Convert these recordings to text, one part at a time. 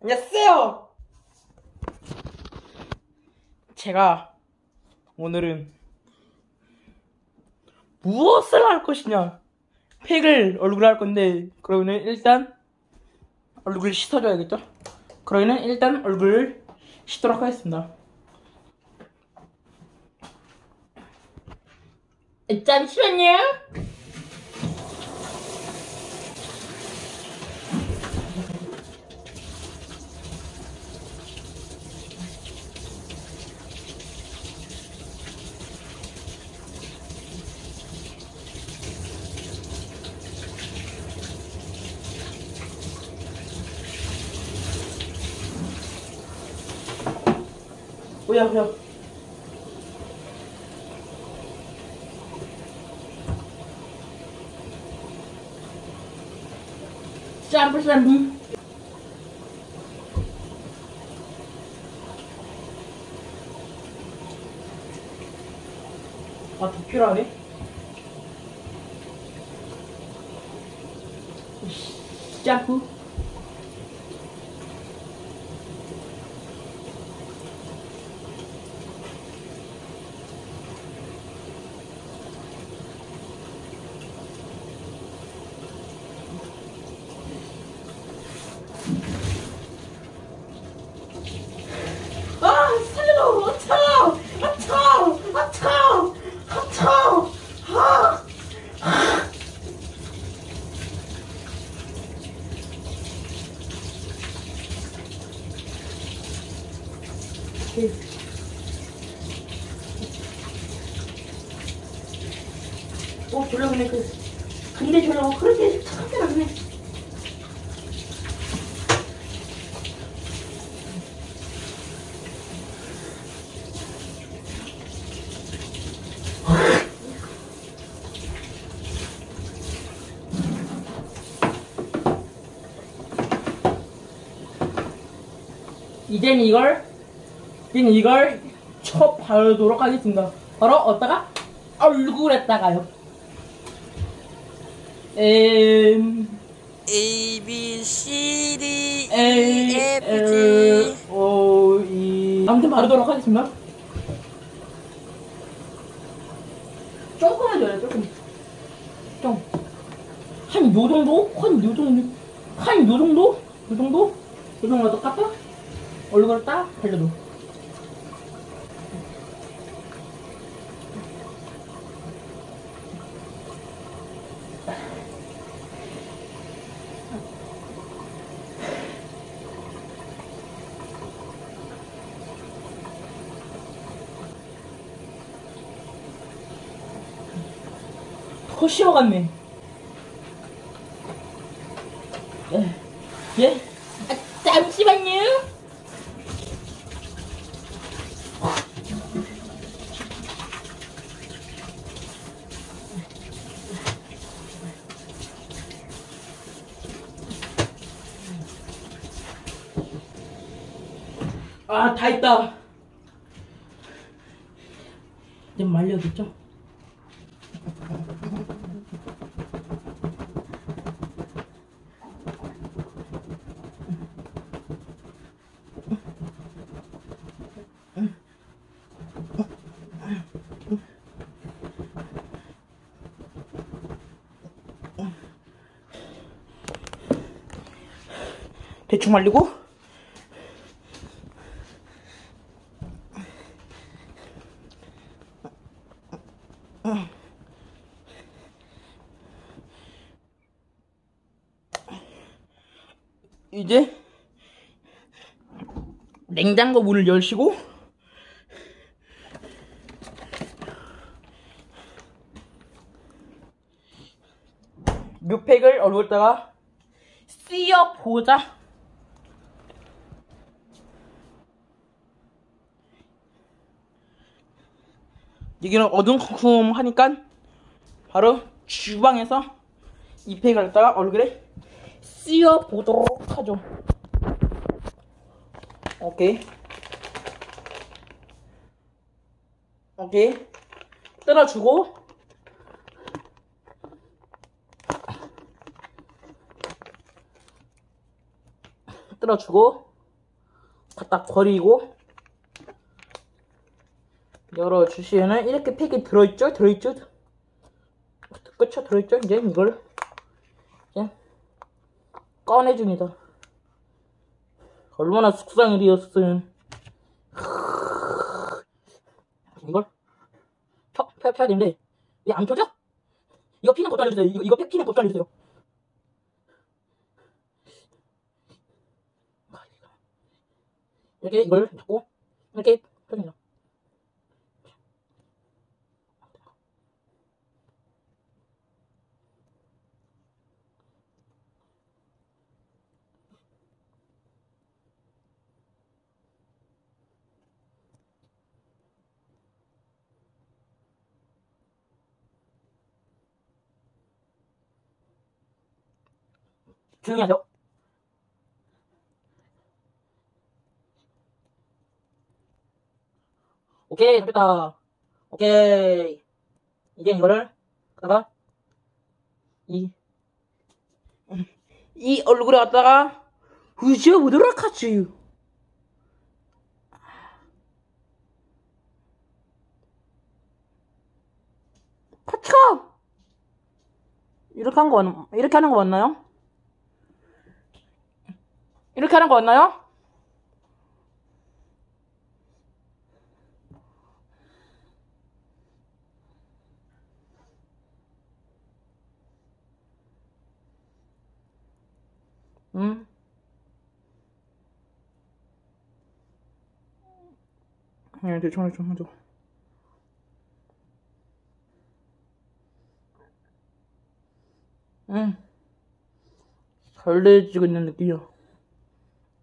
안녕하세요. 제가 오늘은 무엇을 할 것이냐? 팩을 얼굴에 할 건데 그러면은 일단 얼굴 씻어줘야겠죠? 그러면은 일단 얼굴 씻도록 하겠습니다. 잠시만요. 야 뭐야 샴푸 샴푸. 아더 필요하네? 샴푸 아 살려줘 아차 아차 아차 아차 아 어, 졸라 그네, 그, 졸라, 그렇게 착하게 안 해. 이젠 이걸 이젠 이걸 쳐 바르도록 하겠습니다. 바로 어디다가 얼굴에다가요. 음, A B C D A, E F L, G O, E. 아무튼 바르도록 하겠습니다. 조금 해줘요, 조금. 좀. 한 요 정도? 한 요 정도? 한 요 정도? 요 정도? 요 정도 똑같아? 얼굴을 딱 발려도. 더 쉬어갔네. 예? 예? 아, 잠시만요. 아, 다 있다. 이제 말려야겠죠? 대충 말리고 이제 냉장고 문을 열시고 뮤팩을 얼굴에다가 씌어 보자. 여기는 어둠컴컴하니까 바로 주방에서 잎에 갈다가 얼굴에 씌워보도록 하죠. 오케이. 오케이. 떨어주고. 떨어주고. 갖다 버리고. 열어주시면은 이렇게 팩이 들어있죠? 들어있죠? 그쵸? 들어있죠? 이제 이걸 이제 꺼내줍니다. 얼마나 되었으면 이걸 펴, 펴, 펴야 되는데 왜안 펴져? 이거 피는 것도 알려주세요. 이거, 이거 피는 것도 알려주세요. 이렇게 이걸 잡고 이렇게 펴줍니다. 조용히 하죠. 오케이, 잡혔다. 오케이. 이제 이거를, 갖다가, 이, 이 얼굴에 갖다가, 후져보도록 하지. 카치가! 이렇게 한 거, 맞- 이렇게 하는 거 맞나요? 이렇게 하는 거 맞나요? 응? 예, 대충 대충 하죠. 응. 설레지고 있는 느낌이야.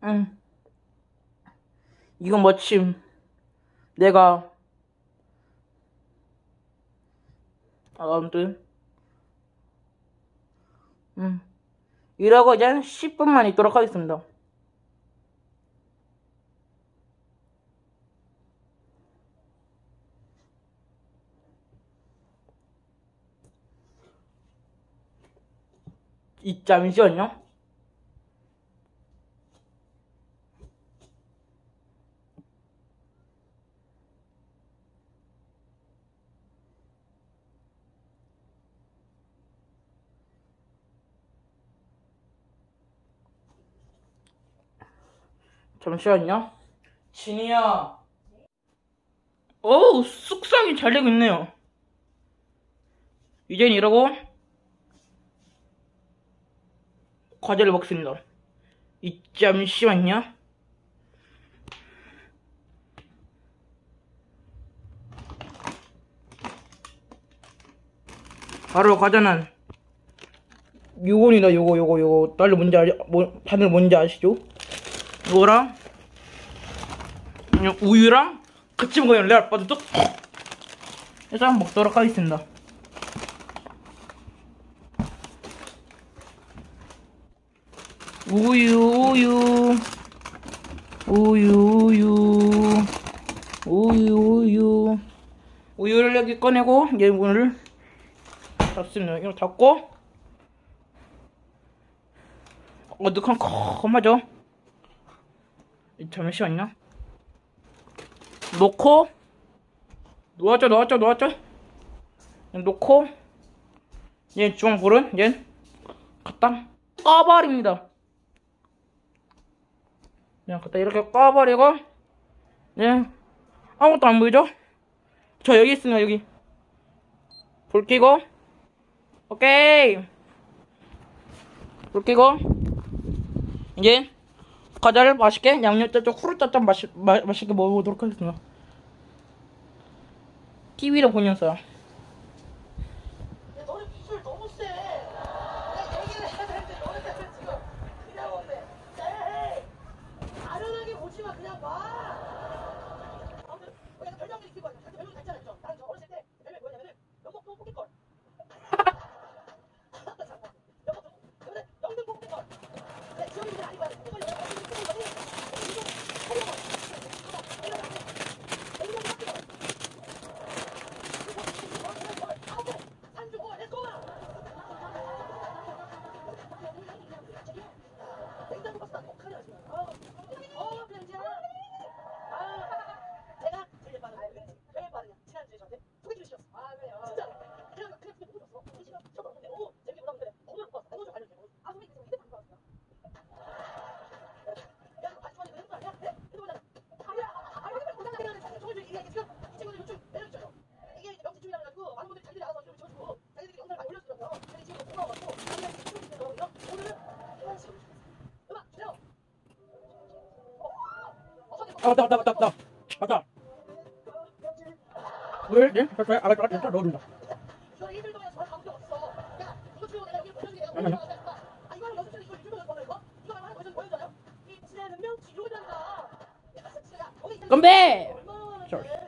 응. 이건 마침 내가 아, 아무튼 응. 이러고 이제 10분만 있도록 하겠습니다. 이 잠시만요. 잠시만요. 진이야. 어우, 숙성이 잘 되고 있네요. 이젠 이러고 과자를 먹습니다. 이 잠시만요. 바로 과자는 요건이다 요거 요거 요거 다들 뭔지 알 뭐, 다들 뭔지 아시죠? 이거랑? 그냥 우유랑 같이 먹으면 레알 빠져도? 해서 한번 먹도록 하겠습니다. 우유 우유. 우유 우유. 우유 우유. 우유를 여기 꺼내고 이제 문을 닫습니다. 이거 닫고. 어두컴컴하죠? 잠시만요. 놓고. 놓았죠 놓았죠 놓았죠? 놓고. 얘 중앙불은? 얘? 갖다 꺼버립니다. 그냥 갖다 이렇게 꺼버리고 얘 아무것도 안 보이죠? 저 여기 있습니다 여기. 불 켜고. 오케이. 불 켜고. 이제 과자를 맛있게 양념짜짜 후루짜짜 맛있, 마, 맛있게 먹어보도록 하겠습니다. TV를 보면서요. 너네 기술 너무 세. 내가 얘기를 해야 되는데 너네들 지금 그냥 오네. 에이, 아련하게 보지 마, 그냥 봐. 아무튼 우리가 별명이 있을 거야. 다들 별명이 다 있잖아, 좀. 나는 저 어렸을 때 별명이 뭐냐면은 영목도 뽑기걸. 잠깐만. 영목도 그러면 영등 뽑기걸. 네, 지영이들 아닌 거야. 이걸 영등 뽑기걸. 이거 맞다 맞다 맞다 맞다 물? 네? 잘, 잘, 알았어 알았어 넣어준다 저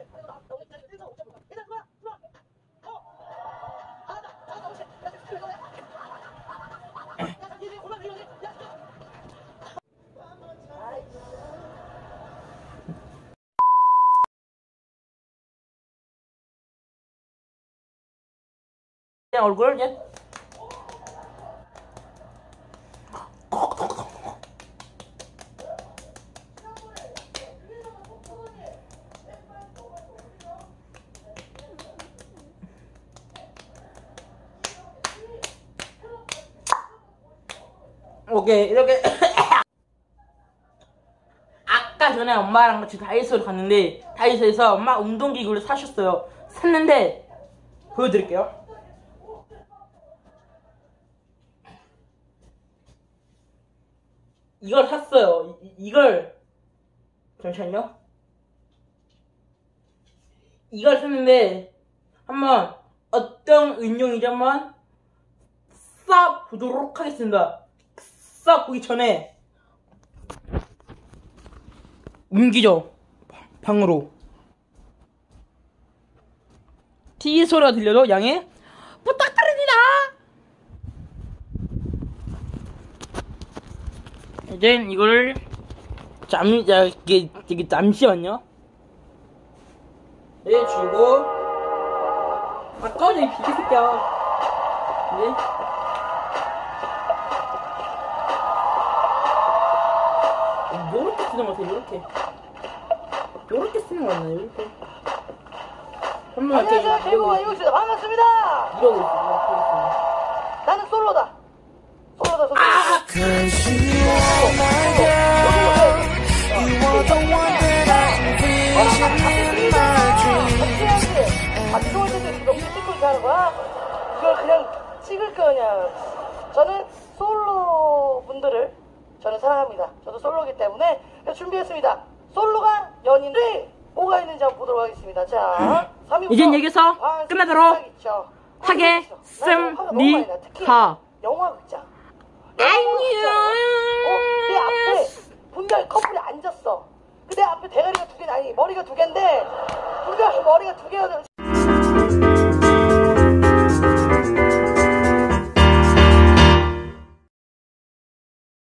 그냥 얼굴 그냥 오케이 이렇게. 아까 전에 엄마랑 같이 다이소를 갔는데 다이소에서 엄마 운동기구를 사셨어요. 샀는데 보여드릴게요 이걸 샀어요. 이, 이걸. 잠시만요. 이걸 샀는데 한번 어떤 운용인지 한번 쏴보도록 하겠습니다. 쏴보기 전에 옮기죠. 방으로. TV 소리가 들려도 양해 부탁드립니다 이제 이거를 잠, 자, 이게, 이게 잠시만요 네 주고 아까워 이 비계 새끼야 네 요렇게 쓰는 것 같아요, 요렇게. 요렇게 쓰는 거 같나요, 요렇게. 한번 이렇게. 안녕하세요, 이러고 이웃입니다. 반갑습니다. 있어요, 이러고 있어요. 나는 솔로다. 솔로다, 솔로. 아! Cause you are my girl. You are the one that I envision in my dreams. 아, 좋을 때도 이렇게 너무 찍고 이렇게 하는 거야? 이걸 그냥 찍을 거냐. 저는 솔로 분들을 저는 사랑합니다. 저도 솔로기 때문에 그래서 준비했습니다. 솔로가 연인들이 뭐가 있는지 한번 보도록 하겠습니다. 자, 3위부터 이젠 여기서 끝나도록 하겠습니다. 영화 극장. 어, 내 앞에 분명히 커플이 앉았어. 그내 앞에 대가리가 두 개, 아니 머리가 두 개인데 분명히 머리가 두 개가